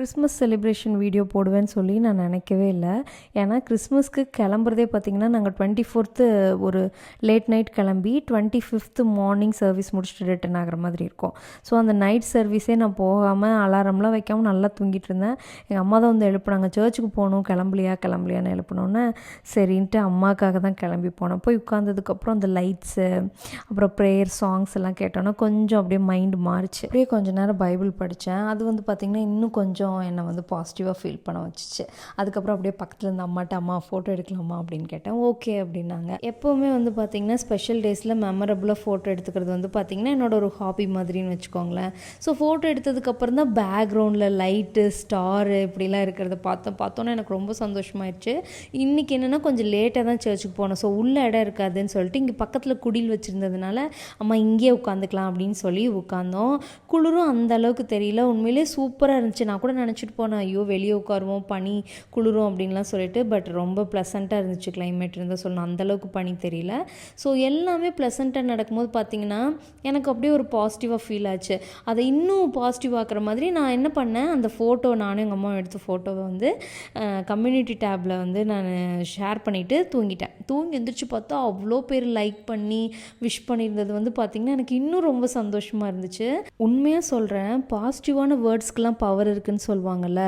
Christmas celebration video போடுவேன்னு சொல்லி நான் நினைக்கவே இல்லை. ஏன்னா கிறிஸ்மஸ்க்கு கிளம்புறதே பார்த்திங்கன்னா நாங்கள் டுவெண்ட்டி ஃபோர்த்து ஒரு லேட் நைட் கிளம்பி டுவெண்ட்டி ஃபிஃப்த்து மார்னிங் சர்வீஸ் முடிச்சுட்டு ரிட்டன் ஆகிற மாதிரி இருக்கும். ஸோ அந்த நைட் சர்வீஸே நான் போகாமல் அலாரம்லாம் வைக்காமல் நல்லா தூங்கிட்டு இருந்தேன். எங்கள் அம்மா தான் வந்து எழுப்புனாங்க சர்ச்சுக்கு போகணும் கிளம்பலையா கிளம்பலையான்னு எழுப்பினோன்னே சரின்ட்டு அம்மாக்காக தான் கிளம்பி போனேன். போய் உட்காந்ததுக்கப்புறம் அந்த லைட்ஸு அப்புறம் ப்ரேயர் சாங்ஸ் எல்லாம் கேட்டோன்னா கொஞ்சம் அப்படியே மைண்டு மாறிச்சு. அப்படியே கொஞ்ச நேரம் பைபிள் படித்தேன் அது வந்து பார்த்திங்கன்னா இன்னும் கொஞ்சம் என்னை வந்து பாசிட்டிவாக ஃபீல் பண்ண வச்சுச்சு. அதுக்கப்புறம் அப்படியே பக்கத்தில் இருந்த அம்மாட்ட அம்மா ஃபோட்டோ எடுக்கலாமா? அப்படின்னு கேட்டேன். ஓகே அப்படின்னாங்க. எப்போவுமே வந்து பார்த்திங்கன்னா ஸ்பெஷல் டேஸில் மெமரபுளாக ஃபோட்டோ எடுத்துக்கிறது வந்து பார்த்திங்கன்னா என்னோட ஒரு ஹாபி மாதிரின்னு வச்சுக்கோங்களேன். ஸோ ஃபோட்டோ எடுத்ததுக்கப்புறம் தான் பேக்ரவுண்டில் லைட்டு ஸ்டாரு இப்படிலாம் இருக்கிறத பார்த்தோம். பார்த்தோன்னே எனக்கு ரொம்ப சந்தோஷமாயிடுச்சு இன்றைக்கி என்னென்னா கொஞ்சம் லேட்டாக தான் சர்ச்சுக்கு போனோம். ஸோ உள்ள இடம் இருக்காதுன்னு சொல்லிட்டு இங்கே பக்கத்தில் குடில் வச்சுருந்ததுனால அம்மா இங்கேயே உட்காந்துக்கலாம் அப்படின்னு சொல்லி உட்காந்தோம். குளிரும் அந்த அளவுக்கு தெரியல. உண்மையிலே சூப்பராக இருந்துச்சு. நான் கூட நினச்சிட்டு போனேன் ஐயோ வெளியே உட்காருவோம் பனி குளிரும் அப்படின்லாம் சொல்லிட்டு பட் ரொம்ப ப்ளசண்ட்டாக இருந்துச்சு கிளைமேட் இருந்தால் சொல்லணும். அந்தளவுக்கு பனி தெரியல. ஸோ எல்லாமே ப்ளசண்ட்டாக நடக்கும்போது பார்த்தீங்கன்னா எனக்கு அப்படியே ஒரு பாசிட்டிவாக ஃபீல் ஆச்சு. அதை இன்னும் பாசிட்டிவ் ஆக்குற மாதிரி நான் என்ன பண்ணேன் அந்த ஃபோட்டோ நானும் எங்கள் அம்மா எடுத்த ஃபோட்டோவை வந்து கம்யூனிட்டி டேப்பில் வந்து நான் ஷேர் பண்ணிவிட்டு தூங்கிட்டேன். தூங்கி எந்திரிச்சு பார்த்தா அவ்வளோ பேர் லைக் பண்ணி விஷ் பண்ணியிருந்தது வந்து பார்த்திங்கன்னா எனக்கு இன்னும் ரொம்ப சந்தோஷமாக இருந்துச்சு. உண்மையாக சொல்கிறேன் பாசிட்டிவான வேர்ட்ஸ்க்கெலாம் பவர் இருக்குதுன்னு சொல்லுவாங்கள்ல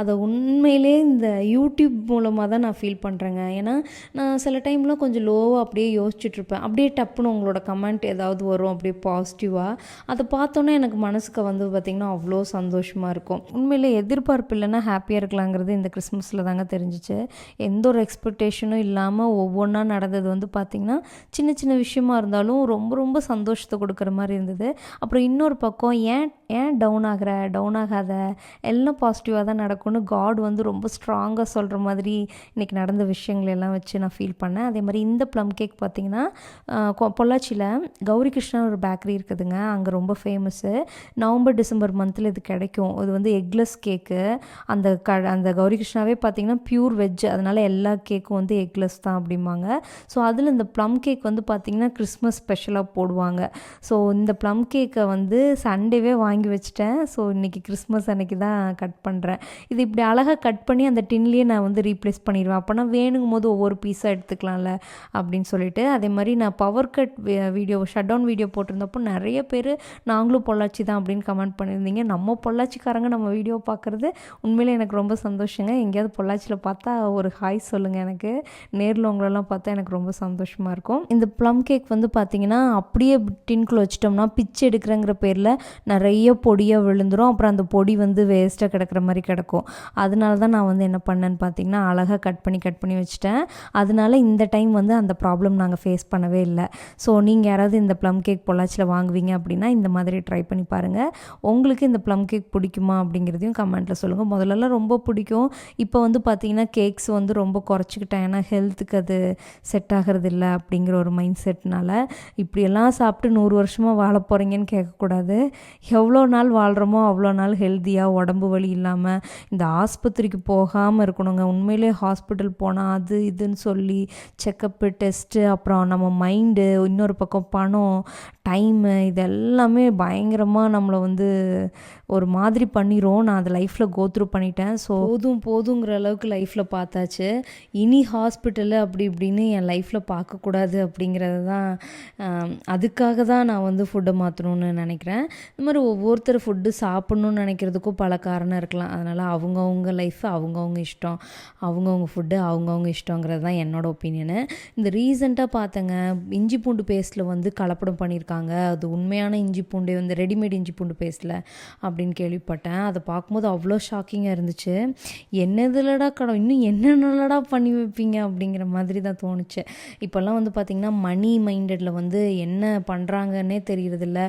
அதை உண்மையிலே இந்த யூடியூப் மூலமாக தான் நான் ஃபீல் பண்ணுறேங்க ஏன்னா நான் சில டைம்லாம் கொஞ்சம் லோவாக அப்படியே யோசிச்சுட்ருப்பேன். அப்படியே டப்புன்னு உங்களோட கமெண்ட் ஏதாவது வரும் அப்படியே பாசிட்டிவாக அதை பார்த்தோன்னே எனக்கு மனசுக்கு வந்து பார்த்திங்கன்னா அவ்வளோ சந்தோஷமாக இருக்கும். உண்மையில் எதிர்பார்ப்பு இல்லைன்னா ஹாப்பியாக இருக்கலாங்கிறது இந்த கிறிஸ்மஸில் தாங்க தெரிஞ்சிச்சு. எந்த ஒரு எக்ஸ்பெக்டேஷனும் இல்லாமல் ஒவ்வொன்றா நடந்தது வந்து பார்த்திங்கன்னா சின்ன சின்ன விஷயமா இருந்தாலும் ரொம்ப ரொம்ப சந்தோஷத்தை கொடுக்குற மாதிரி இருந்தது. அப்புறம் இன்னொரு பக்கம் ஏன் ஏன் டவுன் ஆகிற டவுன் ஆகாத எல்லாம் பாசிட்டிவாக தான் நடக்கும்னு காட் வந்து ரொம்ப ஸ்ட்ராங்காக சொல்கிற மாதிரி இன்றைக்கி நடந்த விஷயங்கள் எல்லாம் வச்சு நான் ஃபீல் பண்ணேன். அதே மாதிரி இந்த ப்ளம் கேக் பார்த்திங்கன்னா பொள்ளாச்சியில் கௌரி கிருஷ்ணா ஒரு பேக்கரி இருக்குதுங்க. அங்கே ரொம்ப ஃபேமஸ்ஸு நவம்பர் டிசம்பர் மந்தில் இது கிடைக்கும். இது வந்து எக்லெஸ் கேக்கு அந்த க அந்த கௌரி கிருஷ்ணாவே பார்த்திங்கன்னா பியூர் வெஜ் அதனால் எல்லா கேக்கும் வந்து எக்லெஸ் தான் அப்படிம்பாங்க. ஸோ அதில் இந்த ப்ளம் கேக் வந்து பார்த்திங்கன்னா கிறிஸ்மஸ் ஸ்பெஷலாக போடுவாங்க. ஸோ இந்த ப்ளம் கேக்கை வந்து சண்டேவே வாங்கி வச்சுட்டேன். ஸோ இன்றைக்கி கிறிஸ்மஸ் அன்னைக்கு தான் கட் பண்ணுறேன் இது இப்படி அழகாக கட் பண்ணி அந்த டின்லேயே நான் வந்து ரீப்ளேஸ் பண்ணிடுவேன். அப்போனா வேணுங்கும் போது ஒவ்வொரு பீஸாக எடுத்துக்கலாம்ல அப்படின்னு சொல்லிட்டு. அதே மாதிரி நான் power cut video shut down video போட்டிருந்தப்போ நிறைய பேர் நாங்களும் பொள்ளாச்சி தான் அப்படின்னு கமெண்ட் பண்ணியிருந்தீங்க. நம்ம பொள்ளாச்சிக்காரங்க நம்ம வீடியோ பார்க்குறது உண்மையிலே எனக்கு ரொம்ப சந்தோஷங்க. எங்கேயாவது பொள்ளாச்சியில் பார்த்தா ஒரு ஹாய் சொல்லுங்கள் எனக்கு. நேரில் உங்களெல்லாம் பார்த்தா எனக்கு ரொம்ப சந்தோஷமாக இருக்கும். இந்த ப்ளம் கேக் வந்து பார்த்திங்கன்னா அப்படியே டின்குள்ளே வச்சிட்டோம்னா பிச்சு எடுக்கிறேங்கிற பேரில் நிறைய பொடியாக விழுந்துரும். அப்புறம் அந்த பொடி வந்து வேஸ்ட் வேஸ்ட்டாக கிடக்கிற மாதிரி கிடக்கும். அதனால தான் நான் வந்து என்ன பண்ணேன்னு பார்த்தீங்கன்னா அழகாக கட் பண்ணி கட் பண்ணி வச்சுட்டேன். அதனால இந்த டைம் வந்து அந்த ப்ராப்ளம் நாங்கள் ஃபேஸ் பண்ணவே இல்லை. ஸோ நீங்கள் யாராவது இந்த ப்ளம் கேக் பொள்ளாச்சியில் வாங்குவீங்க அப்படின்னா இந்த மாதிரி ட்ரை பண்ணி பாருங்கள் உங்களுக்கு இந்த ப்ளம் கேக் பிடிக்குமா அப்படிங்கிறதையும் கமெண்ட்டில் சொல்லுங்கள் முதல்லலாம் ரொம்ப பிடிக்கும். இப்போ வந்து பார்த்தீங்கன்னா கேக்ஸ் வந்து ரொம்ப குறைச்சிக்கிட்டேன். ஏன்னா ஹெல்த்துக்கு அது செட் ஆகிறது இல்லை அப்படிங்கிற ஒரு மைண்ட் செட்னால. இப்படியெல்லாம் சாப்பிட்டு நூறு வருஷமாக வாழ போகிறீங்கன்னு கேட்கக்கூடாது. எவ்வளோ நாள் வாழ்கிறோமோ அவ்வளோ நாள் ஹெல்த்தியாக உடம்பு வலி இல்லாமல் இந்த ஆஸ்பத்திரிக்கு போகாமல் இருக்கணுங்க. உண்மையிலே ஹாஸ்பிட்டல் போனால் அது இதுன்னு சொல்லி செக்கப்பு டெஸ்ட்டு அப்புறம் நம்ம மைண்டு இன்னொரு பக்கம் பணம் டைமு இது எல்லாமே பயங்கரமாக நம்மளை வந்து ஒரு மாதிரி பண்ணிடும் நான் அதை லைஃப்பில் கோத்ரூ பண்ணிட்டேன். ஸோ போதும் போதுங்கிற அளவுக்கு லைஃப்பில் பார்த்தாச்சு. இனி ஹாஸ்பிட்டலு அப்படி இப்படின்னு என் லைஃப்பில் பார்க்கக்கூடாது அப்படிங்கிறது தான் அதுக்காக தான் நான் வந்து ஃபுட்டை மாற்றணும்னு நினைக்கிறேன். இந்த மாதிரி ஒவ்வொருத்தர் ஃபுட்டு சாப்பிட்ணுன்னு நினைக்கிறதுக்கும் பல காரணம் இருக்கலாம். அதனால் அவங்கவுங்க லைஃப் அவங்கவுங்க இஷ்டம். அவங்கவுங்க ஃபுட்டு அவங்கவுங்க இஷ்டங்கிறது தான் என்னோடய ஒப்பீனியனு இந்த ரீசெண்டாக பார்த்தேங்க இஞ்சி பூண்டு பேஸ்ட்டில் வந்து கலப்படம் பண்ணியிருக்காங்க. அது உண்மையான இஞ்சி பூண்டு வந்து ரெடிமேட் இஞ்சி பூண்டு பேஸ்ட்டில் அப்படின்னு கேள்விப்பட்டேன். அதை பார்க்கும்போது அவ்வளோ ஷாக்கிங்காக இருந்துச்சு. என்னதுலடா கடை இன்னும் என்னென்னலடா பண்ணி வைப்பீங்க அப்படிங்கிற மாதிரி தான் தோணுச்சு. இப்போல்லாம் வந்து பார்த்திங்கன்னா மணி மைண்டடில் வந்து என்ன பண்ணுறாங்கன்னே தெரியறதில்ல.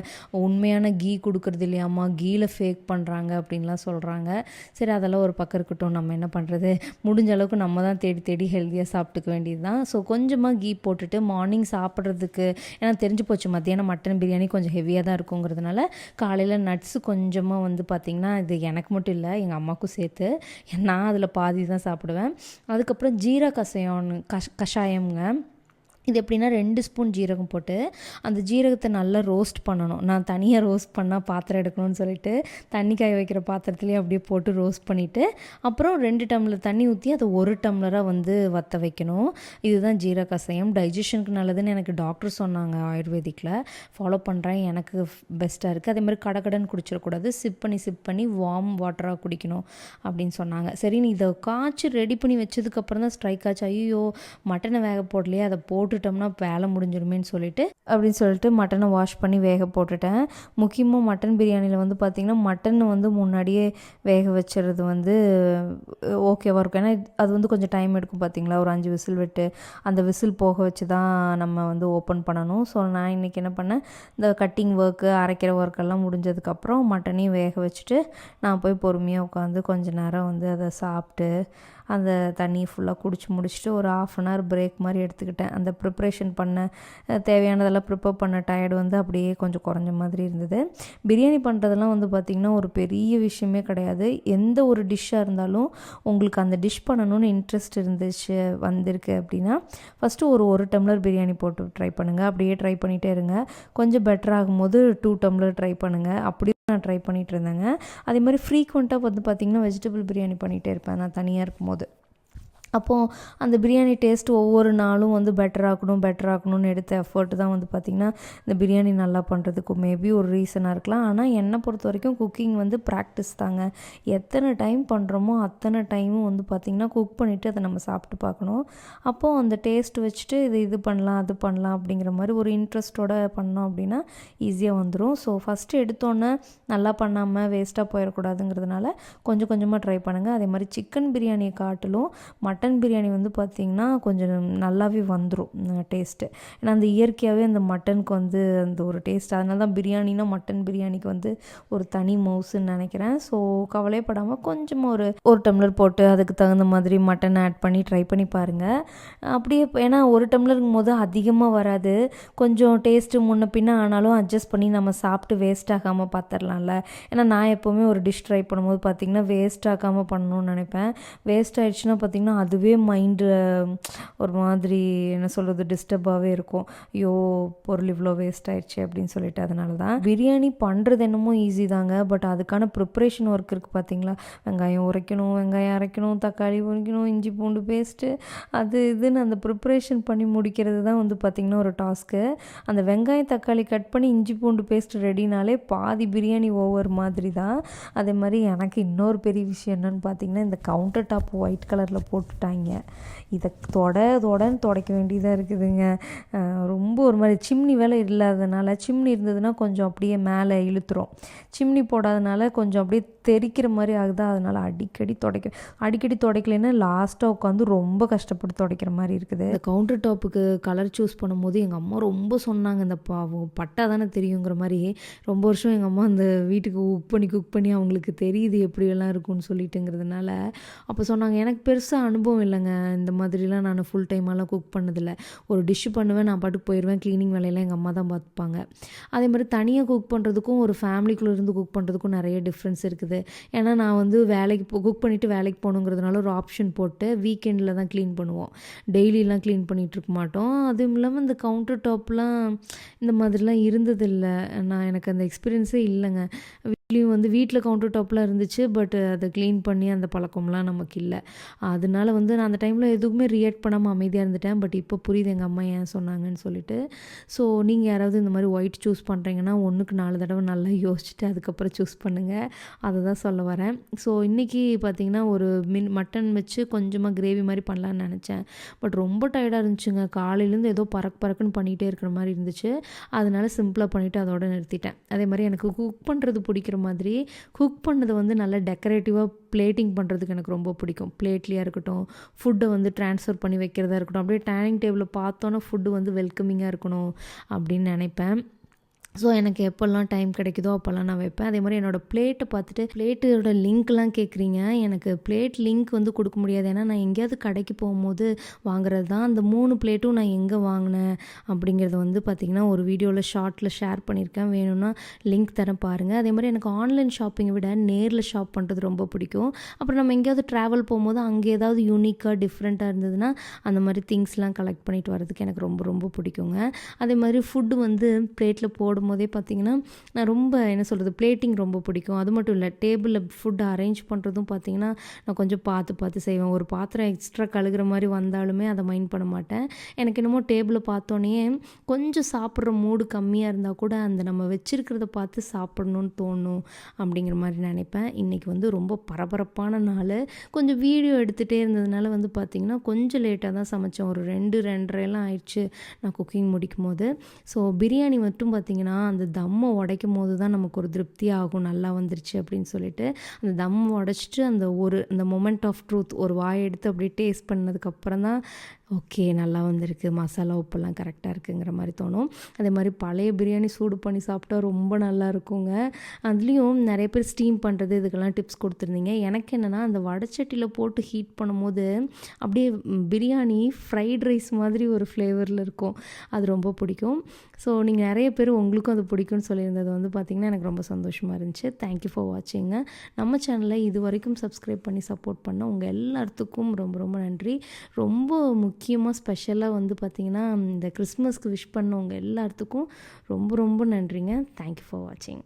உண்மையான கீ கொடுக்குறது இல்லையாம்மா கீல ஃபேக் பண்ணுறாங்க அப்படின்லாம் சொல்கிறாங்க சரி அதெல்லாம் ஒரு பக்கம் இருக்கட்டும். நம்ம என்ன பண்ணுறது முடிஞ்ச அளவுக்கு நம்ம தான் தேடி தேடி ஹெல்த்தியாக சாப்பிட்டுக்க வேண்டியது தான் ஸோ கொஞ்சமாக கீ போட்டுட்டு மார்னிங் சாப்பிட்றதுக்கு ஏன்னா தெரிஞ்சு போச்சு மத்தியானம் மட்டன் மட்டன் பிரியாணி கொஞ்சம் ஹெவியாக தான் இருக்குங்கிறதுனால காலையில் நட்ஸு கொஞ்சமாக வந்து பார்த்திங்கன்னா இது எனக்கு மட்டும் இல்லை எங்கள் அம்மாவுக்கும் சேர்த்து நான் அதில் பாதி தான் சாப்பிடுவேன். அதுக்கப்புறம் ஜீரா கஷாயம்னு கஷ் கஷாயம்ங்க. இது எப்படின்னா ரெண்டு ஸ்பூன் ஜீரகம் போட்டு அந்த ஜீரகத்தை நல்லா ரோஸ்ட் பண்ணணும். நான் தனியாக ரோஸ்ட் பண்ணால் பாத்திரம் எடுக்கணும்னு சொல்லிட்டு தண்ணி காய வைக்கிற பாத்திரத்துலேயே அப்படியே போட்டு ரோஸ்ட் பண்ணிவிட்டு அப்புறம் ரெண்டு டம்ளர் தண்ணி ஊற்றி அதை ஒரு டம்ளராக வந்து வற்ற வைக்கணும். இதுதான் ஜீரக கஷாயம் டைஜஷனுக்கு நல்லதுன்னு எனக்கு டாக்டர் சொன்னாங்க ஆயுர்வேதிக்கில் ஃபாலோ பண்ணுறேன் எனக்கு பெஸ்ட்டாக இருக்குது அதே மாதிரி கடகடன் குடிச்சிடக்கூடாது. சிப் பண்ணி சிப் பண்ணி வார்ம் வாட்டராக குடிக்கணும் அப்படின்னு சொன்னாங்க. சரி நீ இதை காய்ச்சி ரெடி பண்ணி வச்சதுக்கப்புறம் தான் ஸ்ட்ரைக் ஆச்சு. ஐயோ மட்டனை வேக போடலையே அதை போட்டு போட்டுட்டோம்னா வேலை முடிஞ்சிருமேன்னு சொல்லிட்டு அப்படின்னு சொல்லிட்டு மட்டனை வாஷ் பண்ணி வேக போட்டுட்டேன். முக்கியமாக மட்டன் பிரியாணியில் வந்து பார்த்திங்கன்னா மட்டன் வந்து முன்னாடியே வேக வச்சுறது வந்து ஓகேவாக இருக்கும். ஏன்னா அது வந்து கொஞ்சம் டைம் எடுக்கும் பார்த்தீங்களா ஒரு அஞ்சு விசில் விட்டு அந்த விசில் போக வச்சு தான் நம்ம வந்து ஓப்பன் பண்ணணும். ஸோ நான் இன்றைக்கி என்ன பண்ணேன்? இந்த கட்டிங் ஒர்க்கு அரைக்கிற ஒர்க்கெல்லாம் முடிஞ்சதுக்கப்புறம் மட்டனையும் வேக வச்சுட்டு நான் போய் பொறுமையாக உட்காந்து கொஞ்ச நேரம் வந்து அதை சாப்பிட்டு அந்த தண்ணி ஃபுல்லாக குடிச்சு முடிச்சுட்டு ஒரு ஆஃப் அன் ஹவர் பிரேக் மாதிரி எடுத்துக்கிட்டேன். அந்த ப்ரிப்ரேஷன் பண்ண தேவையானதெல்லாம் ப்ரிப்பேர் பண்ண டயர்டு வந்து அப்படியே கொஞ்சம் குறைஞ்ச மாதிரி இருந்தது. பிரியாணி பண்ணுறதெல்லாம் வந்து பார்த்திங்கன்னா ஒரு பெரிய விஷயமே கிடையாது. எந்த ஒரு டிஷ்ஷாக இருந்தாலும் உங்களுக்கு அந்த டிஷ் பண்ணணும்னு இன்ட்ரெஸ்ட் இருந்துச்சு வந்திருக்கு அப்படின்னா ஃபஸ்ட்டு ஒரு ஒரு டம்ளர் பிரியாணி போட்டு ட்ரை பண்ணுங்கள் அப்படியே ட்ரை பண்ணிகிட்டே இருங்க. கொஞ்சம் பெட்டர் ஆகும்போது டூ டம்ளர் ட்ரை பண்ணுங்கள் அப்படி நான் ட்ரை பண்ணிகிட்டு இருந்தேங்க. அதே மாதிரி ஃப்ரீக்வெண்ட்டாக வந்து பார்த்திங்கன்னா வெஜிடபிள் பிரியாணி பண்ணிகிட்டே இருப்பேன். நான் தனியாக இருக்கும்போது. அப்போது அந்த பிரியாணி டேஸ்ட் ஒவ்வொரு நாளும் வந்து பெட்டர் ஆக்கணும் எடுத்த எஃபர்ட் தான் வந்து பார்த்திங்கன்னா இந்த பிரியாணி நல்லா பண்ணுறதுக்கு மேபி ஒரு ரீசனாக இருக்கலாம். ஆனால் என்னை பொறுத்த வரைக்கும் குக்கிங் வந்து ப்ராக்டிஸ் தாங்க. எத்தனை டைம் பண்ணுறோமோ அத்தனை டைமும் வந்து பார்த்திங்கன்னா குக் பண்ணிவிட்டு அதை நம்ம சாப்பிட்டு பார்க்கணும். அப்போது அந்த டேஸ்ட் வச்சுட்டு இது இது பண்ணலாம் அது பண்ணலாம் அப்படிங்கிற மாதிரி ஒரு இன்ட்ரெஸ்ட்டோட பண்ணோம் அப்படின்னா ஈஸியாக வந்துடும் ஸோ ஃபஸ்ட்டு எடுத்தோன்னே நல்லா பண்ணாமல் வேஸ்ட்டாக போயிடக்கூடாதுங்கிறதுனால கொஞ்சம் கொஞ்சமாக ட்ரை பண்ணுங்கள் அதே மாதிரி சிக்கன் பிரியாணியை காட்டிலும் மட்டன் மட்டன் பிரியாணி வந்து பார்த்திங்கன்னா கொஞ்சம் நல்லாவே வந்துடும் டேஸ்ட்டு ஏன்னா அந்த இயற்கையாகவே அந்த மட்டனுக்கு வந்து அந்த ஒரு டேஸ்ட் அதனால தான் பிரியாணினா மட்டன் பிரியாணிக்கு வந்து ஒரு தனி மவுசுன்னு நினைக்கிறேன். ஸோ கவலைப்படாமல் கொஞ்சமாக ஒரு ஒரு டம்ளர் போட்டு அதுக்கு தகுந்த மாதிரி மட்டன் ஆட் பண்ணி ட்ரை பண்ணி பாருங்கள் அப்படியே ஏன்னா ஒரு டம்ளருங்கும் போது அதிகமாக வராது. கொஞ்சம் டேஸ்ட்டு முன்ன பின்ன ஆனாலும் அட்ஜஸ்ட் பண்ணி நம்ம சாப்பிட்டு வேஸ்ட் ஆகாமல் பார்த்துடலாம்ல ஏன்னா நான் எப்போவுமே ஒரு டிஷ் ட்ரை பண்ணும்போது பார்த்திங்கன்னா வேஸ்ட் ஆகாமல் பண்ணணும்னு நினைப்பேன். வேஸ்ட் ஆயிடுச்சுன்னா பார்த்திங்கன்னா அதுவே மைண்டு ஒரு மாதிரி என்ன சொல்கிறது டிஸ்டர்பாகவே இருக்கும். ஐயோ பொருள் இவ்வளோ வேஸ்ட் ஆயிடுச்சு அப்படின்னு சொல்லிட்டு அதனால தான் பிரியாணி பண்ணுறது என்னமோ ஈஸி தாங்க பட் அதுக்கான ப்ரிப்ரேஷன் ஒர்க் இருக்குது பார்த்தீங்களா வெங்காயம் உரைக்கணும் வெங்காயம் அரைக்கணும் தக்காளி உரிக்கணும் இஞ்சி பூண்டு பேஸ்ட்டு அது இதுன்னு அந்த ப்ரிப்ரேஷன் பண்ணி முடிக்கிறது தான் வந்து பார்த்திங்கன்னா ஒரு டாஸ்க்கு அந்த வெங்காயம் தக்காளி கட் பண்ணி இஞ்சி பூண்டு பேஸ்ட் ரெடினாலே பாதி பிரியாணி ஓவர் மாதிரி தான் அதே மாதிரி எனக்கு இன்னொரு பெரிய விஷயம் என்னென்னு பார்த்தீங்கன்னா இந்த கவுண்டர் டாப் ஒயிட் கலரில் போட்டு விட்டாங்க இதை தொட தொடன்னு துடைக்க வேண்டியதாக இருக்குதுங்க. ரொம்ப ஒரு மாதிரி சிம்னி வேலை இல்லாததுனால சிம்னி இருந்ததுன்னா கொஞ்சம் அப்படியே மேலே இழுத்துரும். சிம்னி போடாதனால கொஞ்சம் அப்படியே தெறிக்கிற மாதிரி ஆகுதா? அதனால் அடிக்கடி துடைக்க அடிக்கடி துடைக்கலைன்னா லாஸ்ட்டாக உட்காந்து ரொம்ப கஷ்டப்பட்டு துடைக்கிற மாதிரி இருக்குது. இந்த கவுண்டர் டாப்புக்கு கலர் சூஸ் பண்ணும்போது எங்கள் அம்மா ரொம்ப சொன்னாங்க இந்த பாவம் பட்டா தானே தெரியுங்கிற மாதிரி. ரொம்ப வருஷம் எங்கள் அம்மா அந்த வீட்டுக்கு குக் பண்ணி குக் பண்ணி அவங்களுக்கு தெரியுது எப்படியெல்லாம் இருக்கும்னு சொல்லிட்டுங்கிறதுனால. அப்போ சொன்னாங்க எனக்கு பெருசாக அனுபவம் இல்லைங்க. இந்த மாதிரிலாம் நான் ஃபுல் டைமெல்லாம் குக் பண்ணதில்லை. ஒரு டிஷ் பண்ணுவேன் நான் பாட்டுக்கு போயிடுவேன் க்ளீனிங் வேலையெல்லாம் எங்கள் அம்மா தான் பார்த்துப்பாங்க. அதே மாதிரி தனியாக குக் பண்ணுறதுக்கும் ஒரு ஃபேமிலிக்குள்ளே இருந்து குக் பண்ணுறதுக்கும் நிறைய டிஃப்ரென்ஸ் இருக்குது. ஏன்னா நான் வந்து வேலைக்கு போ குக் பண்ணிவிட்டு வேலைக்கு போகணுங்கிறதுனால ஒரு ஆப்ஷன் போட்டு வீக்கெண்டில் தான் க்ளீன் பண்ணுவோம். டெய்லிலாம் க்ளீன் பண்ணிகிட்டு இருக்க மாட்டோம். அதுவும் இல்லாமல் இந்த கவுண்டர் டாப்லாம் இந்த மாதிரிலாம் இருந்ததில்லை. நான் எனக்கு அந்த எக்ஸ்பீரியன்ஸே இல்லைங்க. வீட்லேயும் வந்து வீட்டில் கவுண்டர் டாப்லாம் இருந்துச்சு பட் அதை க்ளீன் பண்ணி அந்த பழக்கம்லாம் நமக்கு இல்லை. அதனால வந்து நான் அந்த டைமில் எதுவுமே ரியாக்ட் பண்ணாமல் அமைதியாக இருந்துட்டேன். பட் இப்போ புரியுது எங்கள் அம்மா ஏன் சொன்னாங்கன்னு சொல்லிட்டு. ஸோ நீங்கள் யாராவது இந்த மாதிரி ஒயிட் சூஸ் பண்ணுறீங்கன்னா ஒன்றுக்கு நாலு தடவை நல்லா யோசிச்சுட்டு அதுக்கப்புறம் சூஸ் பண்ணுங்கள் அதை தான் சொல்ல வரேன். ஸோ இன்றைக்கி பார்த்தீங்கன்னா ஒரு மின் மட்டன் வச்சு கொஞ்சமாக கிரேவி மாதிரி பண்ணலான்னு நினச்சேன். பட் ரொம்ப டயர்டாக இருந்துச்சுங்க. காலையிலேருந்து ஏதோ பறக்கு பறக்குன்னு பண்ணிகிட்டே இருக்கிற மாதிரி இருந்துச்சு. அதனால சிம்பிளாக பண்ணிவிட்டு அதோட நிறுத்திட்டேன். அதே மாதிரி எனக்கு குக் பண்ணுறது பிடிக்கிற மாதிரி குக் பண்ணது வந்து நல்லா டெக்கரேட்டிவாக பிளேட்டிங் பண்ணுறதுக்கு எனக்கு ரொம்ப பிடிக்கும். பிளேட்லேயே இருக்கட்டும் ஃபுட்டை வந்து ட்ரான்ஸ்ஃபர் பண்ணி வைக்கிறதா இருக்கட்டும் அப்படியே டைனிங் டேபிளில் பார்த்தோன்னே ஃபுட்டு வந்து வெல்கமிங்காக இருக்கணும் அப்படின்னு நினைப்பேன். ஸோ எனக்கு எப்போல்லாம் டைம் கிடைக்குதோ அப்போல்லாம் நான் வைப்பேன். அதே மாதிரி என்னோடய பிளேட்டை பார்த்துட்டு பிளேட்டோட லிங்க்லாம் கேட்குறீங்க எனக்கு பிளேட் லிங்க் வந்து கொடுக்க முடியாது. ஏன்னா நான் எங்கேயாவது கடைக்கு போகும்போது வாங்குறது தான். அந்த மூணு பிளேட்டும் நான் எங்கே வாங்கினேன் அப்படிங்கிறத வந்து பார்த்திங்கன்னா ஒரு வீடியோவில் ஷார்ட்டில் ஷேர் பண்ணியிருக்கேன் வேணும்னா லிங்க் தரேன் பாருங்கள் அதே மாதிரி எனக்கு ஆன்லைன் ஷாப்பிங்கை விட நேரில் ஷாப் பண்ணுறது ரொம்ப பிடிக்கும். அப்புறம் நம்ம எங்கேயாவது ட்ராவல் போகும்போது அங்கே ஏதாவது யூனிக்காக டிஃப்ரெண்ட்டாக இருந்ததுன்னா அந்த மாதிரி திங்ஸ்லாம் கலெக்ட் பண்ணிட்டு வரதுக்கு எனக்கு ரொம்ப ரொம்ப பிடிக்குங்க. அதே மாதிரி ஃபுட்டு வந்து பிளேட்டில் போடும்போதே பார்த்திங்கன்னா நான் ரொம்ப என்ன சொல்கிறது பிளேட்டிங் ரொம்ப பிடிக்கும். அது மட்டும் இல்லை டேபிளில் ஃபுட் அரேஞ்ச் பண்ணுறதும் பார்த்திங்கன்னா நான் கொஞ்சம் பார்த்து பார்த்து செய்வேன். ஒரு பாத்திரம் எக்ஸ்ட்ரா கழுகுற மாதிரி வந்தாலுமே அதை மைண்ட் பண்ண மாட்டேன். எனக்கு என்னமோ டேபிளை பார்த்தோன்னே கொஞ்சம் சாப்பிட்ற மூடு கம்மியாக இருந்தால் கூட அந்த நம்ம வச்சுருக்கிறத பார்த்து சாப்பிடணும்னு தோணும் அப்படிங்கிற மாதிரி நினைப்பேன். இன்றைக்கி வந்து ரொம்ப பரபரப்பான நாள். கொஞ்சம் வீடியோ எடுத்துகிட்டே இருந்ததுனால வந்து பார்த்திங்கன்னா கொஞ்சம் லேட்டாக தான் சமைச்சேன். ஒரு ரெண்டு ரெண்டரைலாம் ஆயிடுச்சு நான் குக்கிங் முடிக்கும் போது ஸோ பிரியாணி மட்டும் பார்த்திங்கன்னா அந்த தம்மை உடைக்கும் போது தான் நமக்கு ஒரு திருப்தி ஆகும். நல்லா வந்துருச்சு அப்படின்னு சொல்லிட்டு அந்த தம் உடச்சிட்டு அந்த ஒரு அந்த மொமெண்ட் ஆஃப் ட்ரூத் ஒரு வாய் எடுத்து அப்படியே டேஸ்ட் பண்ணதுக்கப்புறம் தான் ஓகே நல்லா வந்திருக்கு மசாலா உப்பெல்லாம் கரெக்டாக இருக்குங்கிற மாதிரி தோணும். அதே மாதிரி பழைய பிரியாணி சூடு பண்ணி சாப்பிட்டா ரொம்ப நல்லா இருக்குங்க. அதுலேயும் நிறைய பேர் ஸ்டீம் பண்ணுறது இதுக்கெல்லாம் டிப்ஸ் கொடுத்துருந்தீங்க. எனக்கு என்னென்னா அந்த வடச்சட்டியில் போட்டு ஹீட் பண்ணும்போது அப்படியே பிரியாணி ஃப்ரைட் ரைஸ் மாதிரி ஒரு ஃப்ளேவரில் இருக்கும். அது ரொம்ப பிடிக்கும். ஸோ நீங்கள் நிறைய பேர் உங்களுக்கும் அது பிடிக்கும்னு சொல்லியிருந்தது வந்து பார்த்திங்கன்னா எனக்கு ரொம்ப சந்தோஷமாக இருந்துச்சு. தேங்க்யூ ஃபார் வாட்சிங்க நம்ம சேனலை இது வரைக்கும் சப்ஸ்கிரைப் பண்ணி சப்போர்ட் பண்ண உங்கள் எல்லாத்துக்கும் ரொம்ப ரொம்ப நன்றி. ரொம்ப முக்கியமாக ஸ்பெஷலாக வந்து பார்த்திங்கன்னா இந்த கிறிஸ்மஸ்க்கு விஷ் பண்ணவங்க எல்லாத்துக்கும் ரொம்ப ரொம்ப நன்றிங்க. தேங்க்யூ ஃபார் வாட்சிங்